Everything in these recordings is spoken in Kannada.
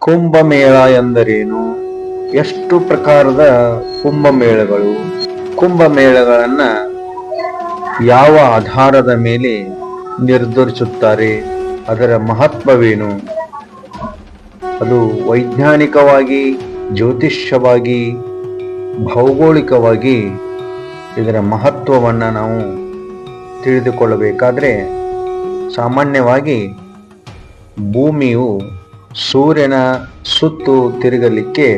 ಕುಂಭಮೇಳ ಎಂದರೇನು? ಎಷ್ಟು ಪ್ರಕಾರದ ಕುಂಭಮೇಳಗಳು? ಕುಂಭಮೇಳಗಳನ್ನ ಯಾವ ಆಧಾರದ ಮೇಲೆ ನಿರ್ಧರಿಸುತ್ತಾರೆ? ಅದರ ಮಹತ್ವವೇನು? ಅದು ವೈಜ್ಞಾನಿಕವಾಗಿ, ಜ್ಯೋತಿಷ್ಯವಾಗಿ, ಭೌಗೋಳಿಕವಾಗಿ ಇದರ ಮಹತ್ವವನ್ನು ನಾವು ತಿಳಿದುಕೊಳ್ಳಬೇಕಾದರೆ ಸಾಮಾನ್ಯವಾಗಿ ಭೂಮಿಯು ಸೂರ್ಯನ ಸುತ್ತು ತಿರುಗಲಿಕ್ಕೆ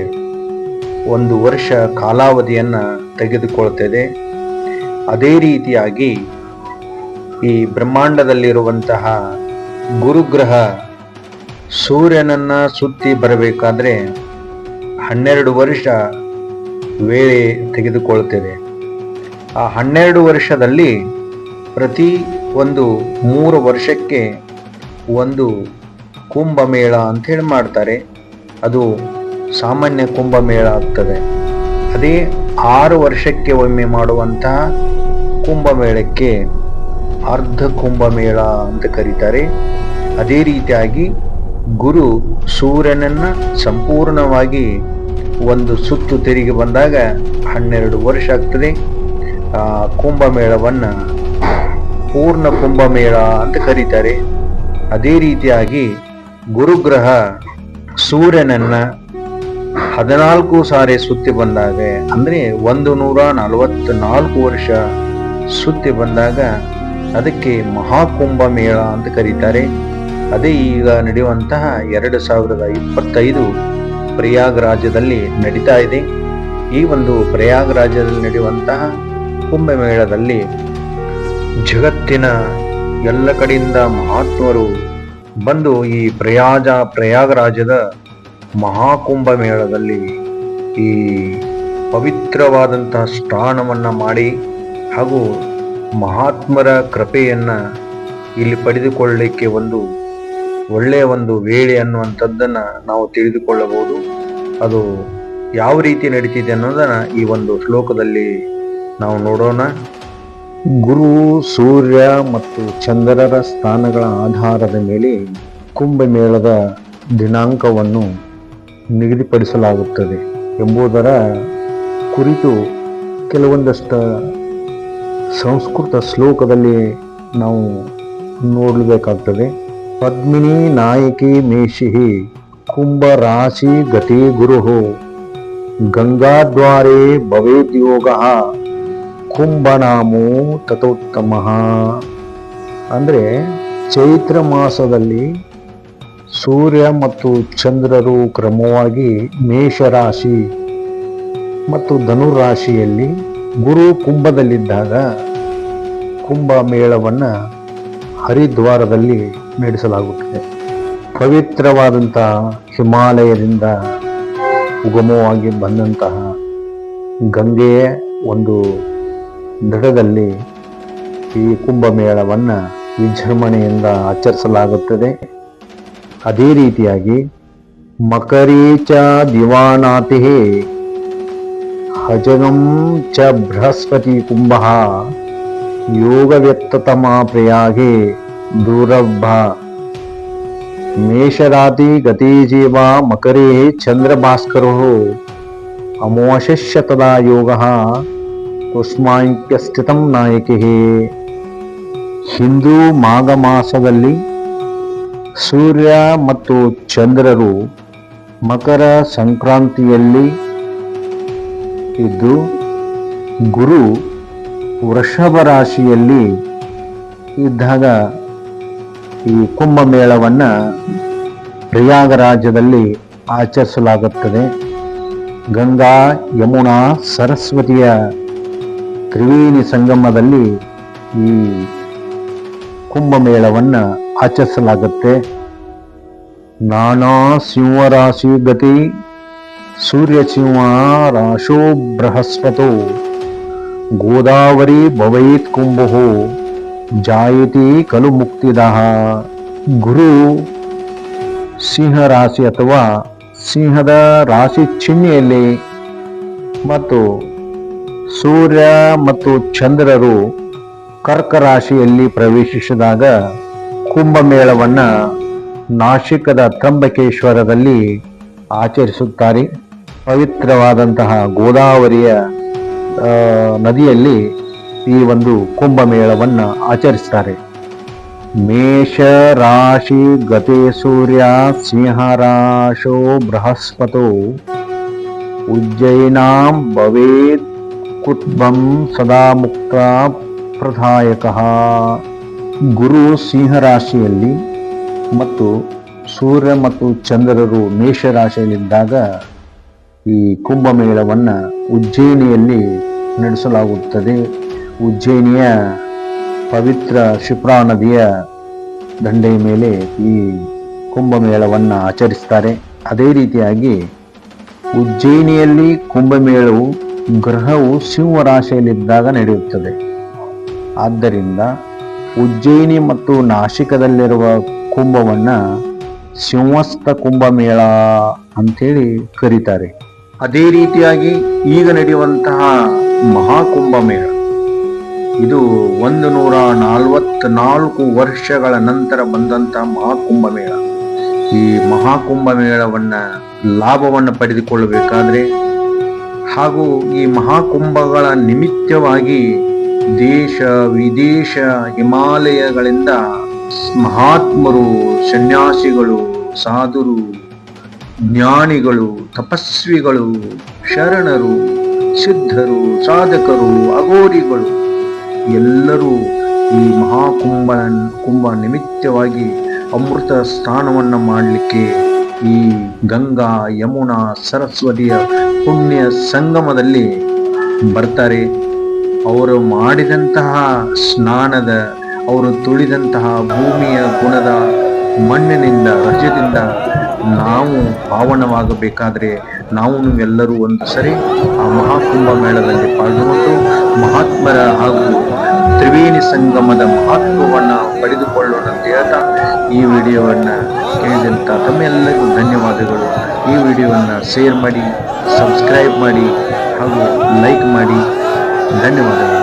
ಒಂದು ವರ್ಷ ಕಾಲಾವಧಿಯನ್ನು ತೆಗೆದುಕೊಳ್ತದೆ. ಅದೇ ರೀತಿಯಾಗಿ ಈ ಬ್ರಹ್ಮಾಂಡದಲ್ಲಿರುವಂತಹ ಗುರುಗ್ರಹ ಸೂರ್ಯನನ್ನು ಸುತ್ತಿ ಬರಬೇಕಾದ್ರೆ ಹನ್ನೆರಡು ವರ್ಷ ವೇಳೆ ತೆಗೆದುಕೊಳ್ತೇವೆ ಆ ಹನ್ನೆರಡು ವರ್ಷದಲ್ಲಿ ಪ್ರತಿ ಒಂದು ಮೂರು ವರ್ಷಕ್ಕೆ ಒಂದು ಕುಂಭಮೇಳ ಅಂತೇಳಿ ಮಾಡ್ತಾರೆ. ಅದು ಸಾಮಾನ್ಯ ಕುಂಭಮೇಳ ಆಗ್ತದೆ. ಅದೇ ಆರು ವರ್ಷಕ್ಕೆ ಒಮ್ಮೆ ಮಾಡುವಂತಹ ಕುಂಭಮೇಳಕ್ಕೆ ಅರ್ಧ ಕುಂಭಮೇಳ ಅಂತ ಕರೀತಾರೆ. ಅದೇ ರೀತಿಯಾಗಿ ಗುರು ಸೂರ್ಯನನ್ನ ಸಂಪೂರ್ಣವಾಗಿ ಒಂದು ಸುತ್ತು ತಿರುಗಿ ಬಂದಾಗ ಹನ್ನೆರಡು ವರ್ಷ ಆಗ್ತದೆ. ಕುಂಭಮೇಳವನ್ನ ಪೂರ್ಣ ಕುಂಭಮೇಳ ಅಂತ ಕರೀತಾರೆ. ಅದೇ ರೀತಿಯಾಗಿ ಗುರುಗ್ರಹ ಸೂರ್ಯನನ್ನ ಹದಿನಾಲ್ಕು ಸಾರಿ ಸುತ್ತಿ ಬಂದಾಗ, ಅಂದ್ರೆ ಒಂದು ನೂರ ನಲವತ್ನಾಲ್ಕು ವರ್ಷ ಸುತ್ತಿ ಬಂದಾಗ ಅದಕ್ಕೆ ಮಹಾಕುಂಭ ಮೇಳ ಅಂತ ಕರೀತಾರೆ. ಅದೇ ಈಗ ನಡೆಯುವಂತಹ ಎರಡು ಸಾವಿರದ ಇಪ್ಪತ್ತೈದು ಪ್ರಯಾಗ್ರಾಜದಲ್ಲಿ ನಡೀತಾ ಇದೆ. ಈ ಒಂದು ಪ್ರಯಾಗ್ರಾಜದಲ್ಲಿ ನಡೆಯುವಂತಹ ಕುಂಭಮೇಳದಲ್ಲಿ ಜಗತ್ತಿನ ಎಲ್ಲ ಕಡೆಯಿಂದ ಮಹಾತ್ಮರು ಬಂದು ಈ ಪ್ರಯಾಜ ಪ್ರಯಾಗರಾಜದ ಮಹಾಕುಂಭ ಮೇಳದಲ್ಲಿ ಈ ಪವಿತ್ರವಾದಂತಹ ಸ್ನಾನವನ್ನ ಮಾಡಿ ಹಾಗೂ ಮಹಾತ್ಮರ ಕೃಪೆಯನ್ನು ಇಲ್ಲಿ ಪಡೆದುಕೊಳ್ಳಲಿಕ್ಕೆ ಒಂದು ಒಳ್ಳೆಯ ಒಂದು ವೇಳೆ ಅನ್ನುವಂಥದ್ದನ್ನು ನಾವು ತಿಳಿದುಕೊಳ್ಳಬಹುದು. ಅದು ಯಾವ ರೀತಿ ನಡೀತಿದೆ ಅನ್ನೋದನ್ನು ಈ ಒಂದು ಶ್ಲೋಕದಲ್ಲಿ ನಾವು ನೋಡೋಣ. ಗುರು, ಸೂರ್ಯ ಮತ್ತು ಚಂದ್ರರ ಸ್ಥಾನಗಳ ಆಧಾರದ ಮೇಲೆ ಕುಂಭಮೇಳದ ದಿನಾಂಕವನ್ನು ನಿಗದಿಪಡಿಸಲಾಗುತ್ತದೆ ಎಂಬುದರ ಕುರಿತು ಕೆಲವೊಂದಷ್ಟು ಸಂಸ್ಕೃತ ಶ್ಲೋಕದಲ್ಲಿ ನಾವು ನೋಡಬೇಕಾಗ್ತದೆ. ಪದ್ಮಿನಿ ನಾಯಕಿ ಮೇಷಿ ಕುಂಭ ರಾಶಿ ಗತಿ ಗುರು ಗಂಗಾದ್ವಾರೇ ಭವೇದ್ಯೋಗ ಕುಂಭನಾಮೋ ತಥೋತ್ತಮ. ಅಂದರೆ ಚೈತ್ರ ಮಾಸದಲ್ಲಿ ಸೂರ್ಯ ಮತ್ತು ಚಂದ್ರರು ಕ್ರಮವಾಗಿ ಮೇಷರಾಶಿ ಮತ್ತು ಧನುರಾಶಿಯಲ್ಲಿ ಗುರು ಕುಂಭದಲ್ಲಿದ್ದಾಗ ಕುಂಭ ಮೇಳವನ್ನು ಹರಿದ್ವಾರದಲ್ಲಿ ನಡೆಸಲಾಗುತ್ತದೆ. ಪವಿತ್ರವಾದಂತಹ ಹಿಮಾಲಯದಿಂದ ಉಗಮವಾಗಿ ಬಂದಂತಹ ಗಂಗೆಯ ಒಂದು ದಡದಲ್ಲಿ ಈ ಕುಂಭಮೇಳವನ್ನು ವಿಜೃಂಭಣೆಯಿಂದ ಆಚರಿಸಲಾಗುತ್ತದೆ. ಅದೇ ರೀತಿಯಾಗಿ ಮಕರೀಚ ದಿವಾನಾತಿ ಹಜಗಂ ಚ ಬೃಹಸ್ಪತಿ ಕುಂಭ ಯೋಗವ್ಯಕ್ತತಮ ಪ್ರಯಾಗೆ ದೂರಭ ಮೇಷರಾತಿ ಗತಿ ಜೀವ ಮಕರೇ ಚಂದ್ರಭಾಸ್ಕರೋ ಅಮೋಶಿಷ್ಯತದ ಯೋಗ ಕುಸ್ಮಾಂಕ್ಯ ಸ್ಥಿತಂ ನಾಯಕಿ ಹಿಂದೂ ಮಾಘ ಮಾಸದಲ್ಲಿ ಸೂರ್ಯ ಮತ್ತು ಚಂದ್ರರು ಮಕರ ಸಂಕ್ರಾಂತಿಯಲ್ಲಿ ಇದ್ದು, ಗುರು ವೃಷಭ ರಾಶಿಯಲ್ಲಿ ಇದ್ದಾಗ ಈ ಕುಂಭಮೇಳವನ್ನು ಪ್ರಯಾಗರಾಜ್ಯದಲ್ಲಿ ಆಚರಿಸಲಾಗುತ್ತದೆ. ಗಂಗಾ, ಯಮುನಾ, ಸರಸ್ವತಿಯ ತ್ರಿವೇಣಿ ಸಂಗಮದಲ್ಲಿ ಈ ಕುಂಭಮೇಳವನ್ನು ಆಚರಿಸಲಾಗುತ್ತೆ. ನಾನಾ ಸಿಂಹರಾಶಿ ಗತಿ ಸೂರ್ಯ ಸಿಂಹ ರಾಶೋ ಬೃಹಸ್ಪತೋ. ಗೋದಾವರಿ ಭವೈತ್ ಕುಂಭೋ ಜಾಯಿತಿ ಕಲು ಮುಕ್ತಿದಃ. ಗುರು ಸಿಂಹ ರಾಶಿ ಅಥವಾ ಸಿಂಹದ ರಾಶಿ ಚಿಹ್ನೆಯಲ್ಲಿ ಮತ್ತು ಸೂರ್ಯ ಮತ್ತು ಚಂದ್ರರು ಕರ್ಕ ರಾಶಿಯಲ್ಲಿ ಪ್ರವೇಶಿಸಿದಾಗ ಕುಂಭಮೇಳವನ್ನು ನಾಶಿಕದ ತ್ರಂಬಕೇಶ್ವರದಲ್ಲಿ ಆಚರಿಸುತ್ತಾರೆ. ಪವಿತ್ರವಾದಂತಹ ಗೋದಾವರಿಯ ನದಿಯಲ್ಲಿ ಈ ಒಂದು ಕುಂಭಮೇಳವನ್ನು ಆಚರಿಸ್ತಾರೆ. ಮೇಷ ರಾಶಿ ಗತೆ ಸೂರ್ಯ ಸಿಂಹ ರಾಶೋ ಬೃಹಸ್ಪತೋ ಉಜ್ಜಯಿನಾಂ ಭವೇತ್ ಕುಟ್ಬಂ ಸದಾ ಮುಕ್ತ ಪ್ರದಾಯಕ ಗುರು ಸಿಂಹರಾಶಿಯಲ್ಲಿ ಮತ್ತು ಸೂರ್ಯ ಮತ್ತು ಚಂದ್ರರು ಮೇಷರಾಶಿಯಲ್ಲಿದ್ದಾಗ ಈ ಕುಂಭಮೇಳವನ್ನು ಉಜ್ಜಯಿನಿಯಲ್ಲಿ ನಡೆಸಲಾಗುತ್ತದೆ. ಉಜ್ಜಯಿನಿಯ ಪವಿತ್ರ ಶಿಪ್ರಾ ನದಿಯ ದಂಡೆಯ ಮೇಲೆ ಈ ಕುಂಭಮೇಳವನ್ನು ಆಚರಿಸ್ತಾರೆ. ಅದೇ ರೀತಿಯಾಗಿ ಉಜ್ಜಯಿನಿಯಲ್ಲಿ ಕುಂಭಮೇಳವು ಗ್ರಹವು ಸಿಂಹ ರಾಶಿಯಲ್ಲಿದ್ದಾಗ ನಡೆಯುತ್ತದೆ. ಆದ್ದರಿಂದ ಉಜ್ಜಯಿನಿ ಮತ್ತು ನಾಶಿಕದಲ್ಲಿರುವ ಕುಂಭವನ್ನು ಸಿಂಹಸ್ಥ ಕುಂಭಮೇಳ ಅಂತೇಳಿ ಕರೀತಾರೆ. ಅದೇ ರೀತಿಯಾಗಿ ಈಗ ನಡೆಯುವಂತಹ ಮಹಾಕುಂಭಮೇಳ. ಇದು ಒಂದು ನೂರ ನಾಲ್ಕು ವರ್ಷಗಳ ನಂತರ ಬಂದಂತಹ ಮಹಾಕುಂಭಮೇಳ. ಈ ಮಹಾಕುಂಭಮೇಳವನ್ನ ಲಾಭವನ್ನು ಪಡೆದುಕೊಳ್ಳಬೇಕಾದ್ರೆ ಹಾಗೂ ಈ ಮಹಾಕುಂಭಗಳ ನಿಮಿತ್ತವಾಗಿ ದೇಶ ವಿದೇಶ ಹಿಮಾಲಯಗಳಿಂದ ಮಹಾತ್ಮರು, ಸನ್ಯಾಸಿಗಳು, ಸಾಧುರು, ಜ್ಞಾನಿಗಳು, ತಪಸ್ವಿಗಳು, ಶರಣರು, ಸಿದ್ಧರು, ಸಾಧಕರು ಅಗೋರಿಗಳು ಎಲ್ಲರೂ ಈ ಮಹಾಕುಂಭ, ಕುಂಭ ನಿಮಿತ್ತವಾಗಿ ಅಮೃತ ಸ್ಥಾನವನ್ನು ಮಾಡಲಿಕ್ಕೆ ಈ ಗಂಗಾ ಯಮುನಾ ಸರಸ್ವತಿಯ ಪುಣ್ಯ ಸಂಗಮದಲ್ಲಿ ಬರ್ತಾರೆ. ಅವರು ಮಾಡಿದಂತಹ ಸ್ನಾನದ, ಅವರು ತುಳಿದಂತಹ ಭೂಮಿಯ ಗುಣದ ಮಣ್ಣಿನಿಂದ, ರಜದಿಂದ ನಾವು ಪಾವನವಾಗಬೇಕಾದರೆ ನಾವು ಎಲ್ಲರೂ ಒಂದು ಸರಿ ಆ ಮಹಾಕುಂಭ ಮೇಳದಲ್ಲಿ ಪಾಲ್ಗೊಂಡು ಮಹಾತ್ಮರ ಹಾಗೂ ತ್ರಿವೇಣಿ ಸಂಗಮದ ಮಹತ್ವವನ್ನು ಪಡೆದುಕೊಳ್ಳೋಣ ಅಂತ ಹೇಳ್ತಾ ಈ ವಿಡಿಯೋವನ್ನು ಕೇಳಿದಂಥ ತಮ್ಮೆಲ್ಲರಿಗೂ ಧನ್ಯವಾದಗಳು. ಈ ವಿಡಿಯೋವನ್ನು ಶೇರ್ ಮಾಡಿ ಸಬ್ಸ್ಕ್ರೈಬ್ ಮಾಡಿ ಹಾಗೂ ಲೈಕ್ ಮಾಡಿ. ಧನ್ಯವಾದಗಳು.